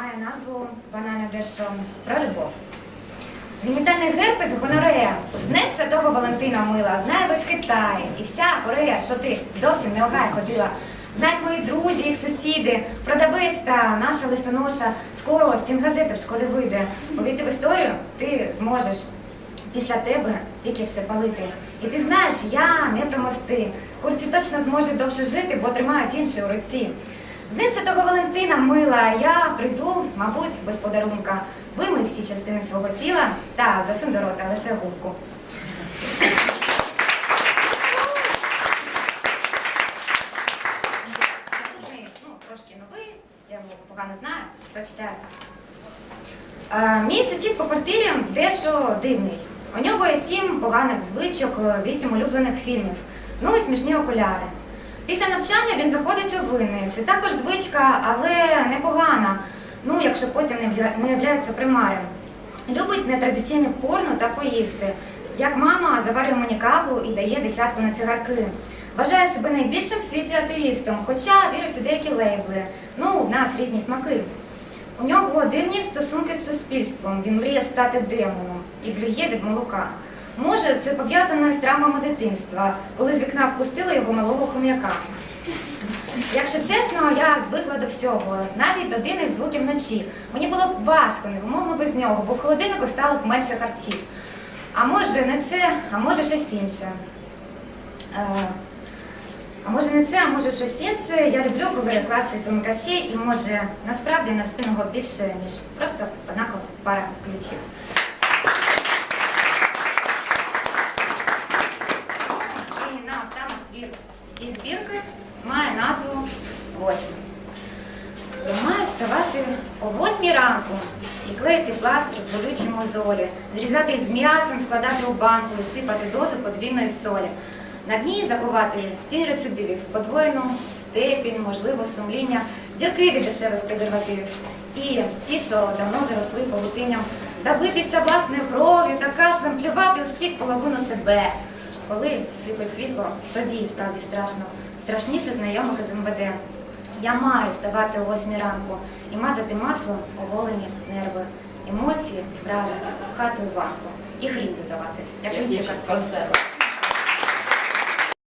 має назву банально дещо про любов. Генітальний герпес гонорея з Днем Святого Валентина мила, знає весь Китай і вся Корея, що ти зовсім не огай ходила. Знають мої друзі, їх сусіди, продавець та наша листоноша. Скоро стінгазета в школі вийде. Повійти в історію ти зможеш після тебе тільки все палити. І ти знаєш, я не про мости. Курці точно зможуть довше жити, бо тримають інші у руці. З Днем Святого Валентина, мила, я прийду, мабуть, без подарунка. Вимий всі частини свого тіла та засунь до рота лише губку. Ну, трошки новий, я погано знаю, прочитаю. Е, Мій сусід по квартирі дещо дивний. У нього є сім поганих звичок, е, вісім улюблених фільмів, ну і смішні окуляри. Після навчання він заходить у винни. Це також звичка, але непогана. Якщо потім не вля- являється примарем. Любить нетрадиційне порно та поїсти. Як мама заварює мені каву і дає десятку на цигарки. Вважає себе найбільшим в світі атеїстом, хоча вірить у деякі лейбли. Ну, в нас різні смаки. У нього дивні стосунки з суспільством. Він мріє стати демоном і блює від молока. Може, це пов'язано із травмами дитинства, коли з вікна впустили його малого хом'яка. Якщо чесно, я звикла до всього, навіть до дивних звуків вночі. Мені було б важко, невимовно без нього, бо в холодильнику стало б менше харчів. А може не це, а може щось інше. Е, а може не це, а може щось інше. Я люблю, коли клацають вимикачі, і може насправді в нас спільного більше, ніж просто однакова пара ключів. І наостанок твір зі збірки має назву Восьма. Я маю вставати о восьмій ранку і клеїти пластир в болючі мозолі, зрізати їх з м'ясом, складати у банку і сипати дозу подвійної солі. На дні заховати тінь рецидивів, подвоєну степінь, можливо, сумління, дірки від дешевих презервативів. І ті, що давно заросли павутинням, давитися власною кров'ю та кашлем, плювати у стік половину себе. Коли сліпить світло, тоді справді страшно. Страшніше знайомих з МВД. Я маю вставати о 8 ранку і мазати маслом оголені нерви, емоції, враження, хату і банку. І хрін додавати, як інші концерт.